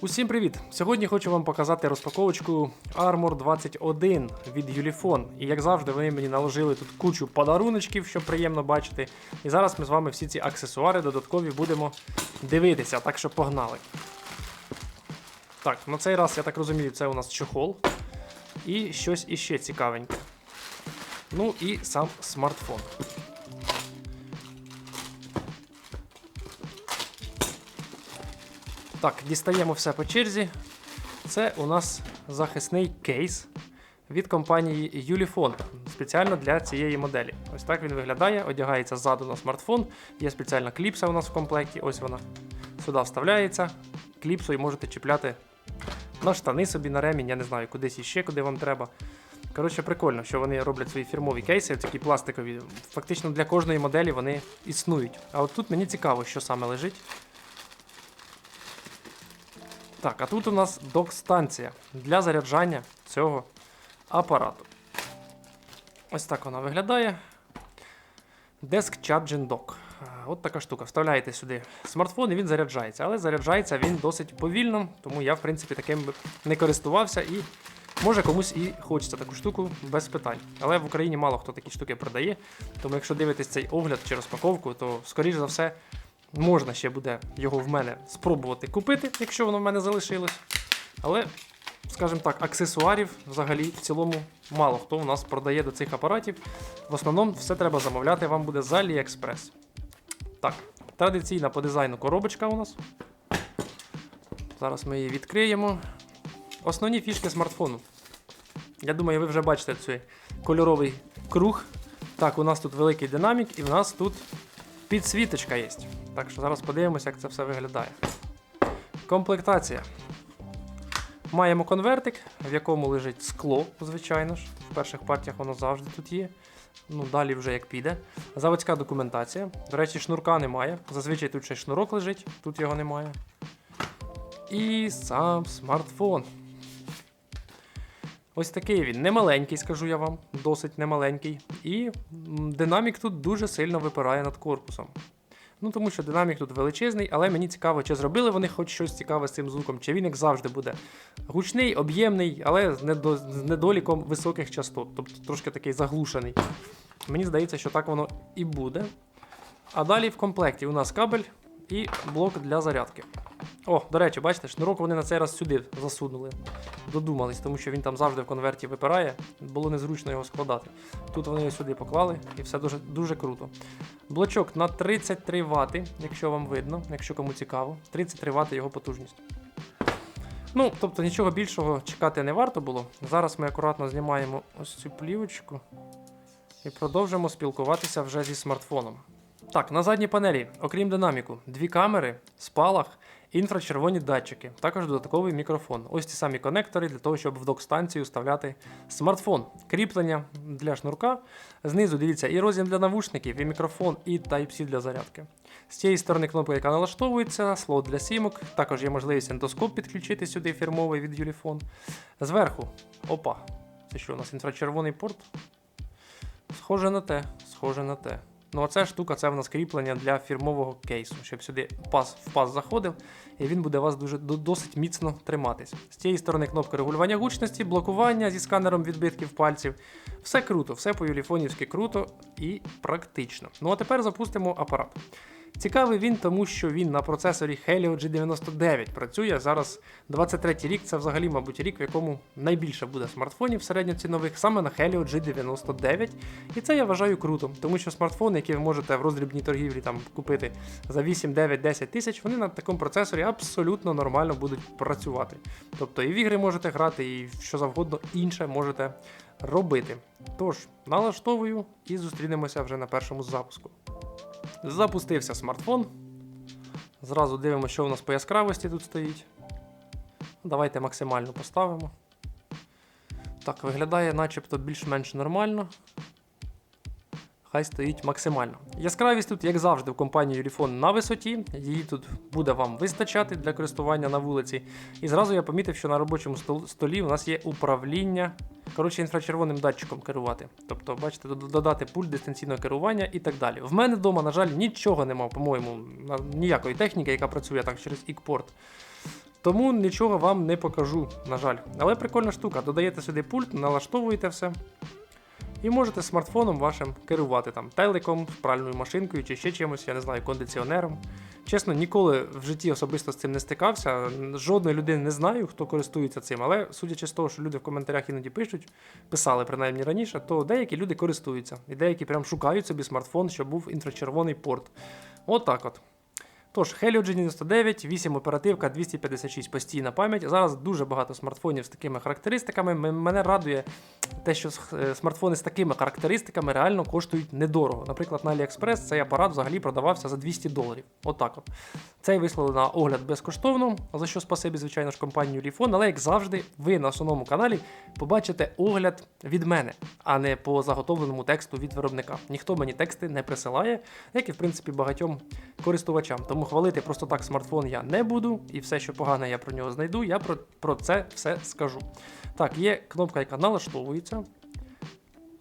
Усім привіт! Сьогодні хочу вам показати розпаковочку Armor 21 від Ulifon. І як завжди, вони мені наложили тут кучу подаруночків, що приємно бачити. І зараз ми з вами всі ці аксесуари додаткові будемо дивитися, так що погнали. Так, на цей раз, я так розумію, це у нас чохол. І щось іще цікавеньке. Ну і сам смартфон. Так, дістаємо все по черзі. Це у нас захисний кейс від компанії Ulifon, спеціально для цієї моделі. Ось так він виглядає, одягається ззаду на смартфон. Є спеціальна кліпса у нас в комплекті. Ось вона. Сюди вставляється. Кліпсою можете чіпляти на штани собі, на ремінь, я не знаю, кудись іще, куди вам треба. Коротше, прикольно, що вони роблять свої фірмові кейси, такі пластикові. Фактично для кожної моделі вони існують. А от тут мені цікаво, що саме лежить. Так, а тут у нас док-станція для заряджання цього апарату. Ось так вона виглядає. Desk Charging Dock. Е, От така штука. Вставляєте сюди смартфон і він заряджається. Але заряджається він досить повільно, тому я, в принципі, таким не користувався і може комусь і хочеться таку штуку без питань. Але в Україні мало хто такі штуки продає. Тому якщо дивитесь цей огляд чи розпаковку, то скоріш за все Можна ще буде його в мене спробувати купити, якщо воно в мене залишилось. Але, скажімо так, аксесуарів взагалі в цілому мало хто у нас продає до цих апаратів. В основному все треба замовляти вам буде з AliExpress. Так, традиційна по дизайну коробочка у нас. Зараз ми її відкриємо. Основні фішки смартфону. Я думаю, ви вже бачите цей кольоровий круг. Так, у нас тут великий динамік, і в нас тут підсвіточка є. Так що зараз подивимося, як це все виглядає. Комплектація. Маємо конвертик, в якому лежить скло, звичайно ж. В перших партіях воно завжди тут є. Ну, далі вже як піде. Заводська документація. До речі, шнурка немає. Зазвичай тут ще шнурок лежить, тут його немає. І сам смартфон. Ось такий він. Немаленький, скажу я вам, досить немаленький. І динамік тут дуже сильно випирає над корпусом. Ну, тому що динамік тут величезний, але мені цікаво, чи зробили вони хоч щось цікаве з цим звуком, чи він як завжди буде гучний, об'ємний, але з, недо, з недоліком високих частот, тобто трошки такий заглушений. Мені здається, що так воно і буде. А далі в комплекті у нас кабель і блок для зарядки. О, до речі, бачите, шнурок вони на цей раз сюди засунули. Додумались, тому що він там завжди в конверті випирає, було незручно його складати. Тут вони його сюди поклали і все дуже, дуже круто. Блочок на 33 Вт, якщо вам видно, якщо кому цікаво. 33 Вт його потужність. Ну, тобто нічого більшого чекати не варто було. Зараз ми акуратно знімаємо ось цю плівочку і продовжимо спілкуватися вже зі смартфоном. Так, на задній панелі, окрім динаміку, дві камери, спалах, інфрачервоні датчики, також додатковий мікрофон. Ось ті самі конектори для того, щоб в док-станцію вставляти смартфон. Кріплення для шнурка. Знизу дивіться і роз'єм для навушників, і мікрофон, і Type-C для зарядки. З цієї сторони кнопка, яка налаштовується, слот для сімок. Також є можливість ендоскоп підключити сюди фірмовий від Ulifon. Зверху, опа, це що у нас інфрачервоний порт? Схоже на те, схоже на те. Ну, оця штука це в нас кріплення для фірмового кейсу, щоб сюди паз в паз заходив, і він буде вас дуже досить міцно триматись. З цієї сторони кнопка регулювання гучності, блокування зі сканером відбитків пальців. Все круто, все по юліфонівськи круто і практично. Ну а тепер запустимо апарат. Цікавий він, тому що він на процесорі Helio G99 працює. Зараз 23 рік, це взагалі, мабуть, рік, в якому найбільше буде смартфонів середньоцінових, саме на Helio G99. І це я вважаю круто, тому що смартфони, які ви можете в роздрібній торгівлі там купити за 8, 9, 10 тисяч, вони на такому процесорі абсолютно нормально будуть працювати. Тобто і в ігри можете грати, і що завгодно інше можете робити. Tож, налаштовую і зустрінемося вже на першому запуску. Запустився смартфон. Зразу дивимося, що у нас по яскравості тут стоїть. Давайте максимально поставимо. Так, виглядає начебто більш-менш нормально. Хай стоїть максимально. Яскравість тут, як завжди, в компанії Ulifon на висоті. Її тут буде вам вистачати для користування на вулиці. І зразу я помітив, що на робочому столі у нас є управління. Коротше, інфрачервоним датчиком керувати. Тобто, бачите, додати пульт дистанційного керування і так далі. В мене вдома, на жаль, нічого нема, по-моєму, ніякої техніки, яка працює так через ікпорт. Тому нічого вам не покажу, на жаль. Але прикольна штука. Додаєте сюди пульт, налаштовуєте все. І можете смартфоном вашим керувати там телеком, пральною машинкою чи ще чимось, я не знаю, кондиціонером. Чесно, ніколи в житті особисто з цим не стикався. Жодної людини не знаю, хто користується цим, але судячи з того, що люди в коментарях іноді пишуть, писали принаймні раніше, то деякі люди користуються. І деякі прям шукають собі смартфон, щоб був інфрачервоний порт. От так от. Тож, Helio G99, 8 оперативка, 256 постійна пам'ять. Зараз дуже багато смартфонів з такими характеристиками. Мене радує те, що е, смартфони з такими характеристиками реально коштують недорого. Наприклад, на AliExpress цей апарат взагалі продавався за 200 доларів. Отак от. Цей вислали на огляд безкоштовно, за що спасибі, звичайно ж, компанію Lifon. Але як завжди, ви на основному каналі побачите огляд від мене, а не по заготовленому тексту від виробника. Ніхто мені тексти не присилає, як і в принципі багатьом користувачам. Тому хвалити просто так смартфон я не буду, і все, що погане я про нього знайду, я про, про це все скажу. Так, є кнопка, яка налаштовується.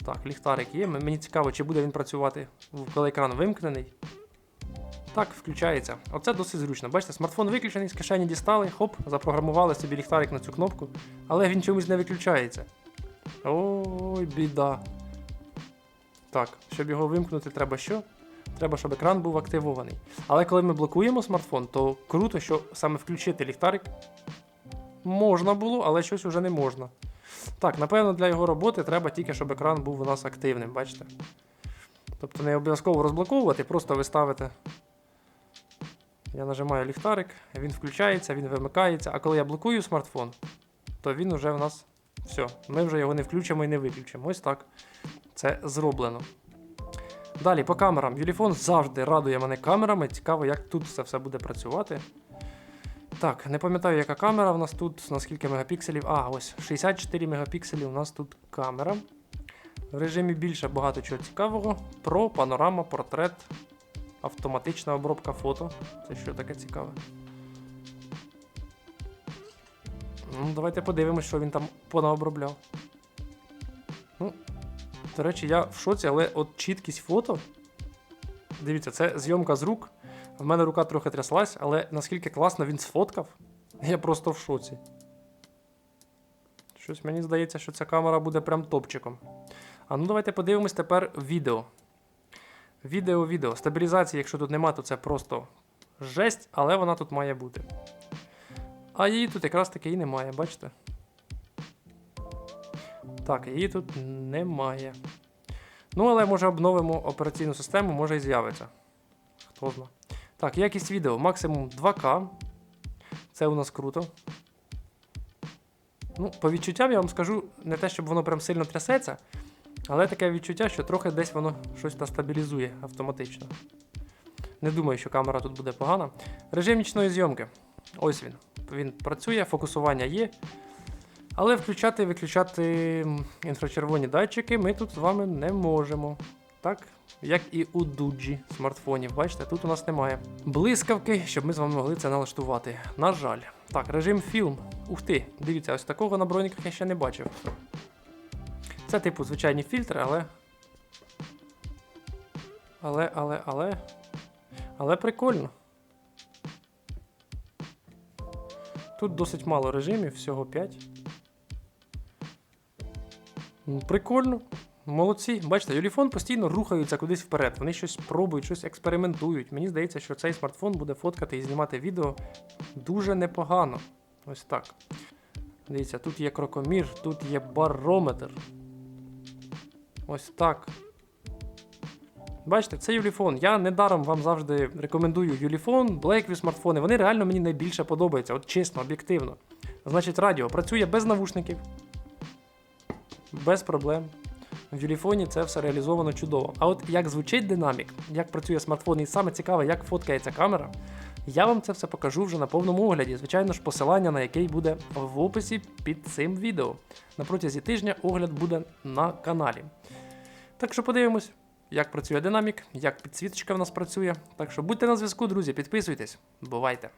Так, ліхтарик є. Мені цікаво, чи буде він працювати, коли екран вимкнений. Так, включається. Оце досить зручно. Бачите, смартфон виключений, з кишені дістали, хоп, запрограмували собі ліхтарик на цю кнопку, але він чомусь не виключається. Ой, біда. Так, щоб його вимкнути, треба що? Треба, щоб екран був активований. Але коли ми блокуємо смартфон, то круто, що саме включити ліхтарик можна було, але щось уже не можна. Так, напевно, для його роботи треба тільки, щоб екран був у нас активним, бачите? Тобто не обов'язково розблоковувати, просто ви ставите. Я нажимаю ліхтарик, він включається, він вимикається. А коли я блокую смартфон, то він вже в нас все. Ми вже його не включимо і не виключимо. Ось так. Це зроблено. Далі по камерам. Юліфон завжди радує мене камерами. Цікаво, як тут це все буде працювати. Так, не пам'ятаю, яка камера в нас тут, на скільки мегапікселів. А, ось 64 мегапікселі у нас тут камера. В режимі більше багато чого цікавого. Про, панорама, портрет, автоматична обробка фото. Це що таке цікаве? Ну, давайте подивимось, що він там понаобробляв. Ну, до речі, я в шоці, але от чіткість фото. Дивіться, це зйомка з рук. В мене рука трохи тряслась, але наскільки класно він сфоткав, я просто в шоці. Щось мені здається, що ця камера буде прям топчиком. А ну давайте подивимось тепер відео. Відео, відео. Стабілізації, якщо тут нема, то це просто жесть, але вона тут має бути. А її тут якраз таки і немає, бачите? Так, її тут немає. Ну, але може обновимо операційну систему, може і з'явиться. Хто знає. Так, якість відео максимум 2К. Це у нас круто. Ну, по відчуттям я вам скажу не те, щоб воно прям сильно трясеться, але таке відчуття, що трохи десь воно щось та стабілізує автоматично. Не думаю, що камера тут буде погана. Режим нічної зйомки. Ось він. Він працює, фокусування є. Але включати і виключати інфрачервоні датчики ми тут з вами не можемо. Так, як і у дуджі смартфонів. Бачите, тут у нас немає блискавки, щоб ми з вами могли це налаштувати. На жаль. Так, режим фільм. Ух ти, дивіться, ось такого на броніках я ще не бачив. Це, типу, звичайні фільтри, але. Але, але, але. Але прикольно. Тут досить мало режимів, всього 5. Прикольно. Молодці. Бачите, Юліфон постійно рухаються кудись вперед. Вони щось пробують, щось експериментують. Мені здається, що цей смартфон буде фоткати і знімати відео дуже непогано. Ось так. Дивіться, тут є крокомір, тут є барометр. Ось так. Бачите, це Юліфон. Я недаром вам завжди рекомендую Юліфон, Blackview смартфони. Вони реально мені найбільше подобаються, от чесно, об'єктивно. Значить, радіо працює без навушників, без проблем. В Юліфоні це все реалізовано чудово. А от як звучить динамік, як працює смартфон, і саме цікаве, як фоткається камера, я вам це все покажу вже на повному огляді. Звичайно ж, посилання на який буде в описі під цим відео. На протязі тижня огляд буде на каналі. Так що подивимось, як працює динамік, як підсвіточка в нас працює. Так що будьте на зв'язку, друзі, підписуйтесь. Бувайте!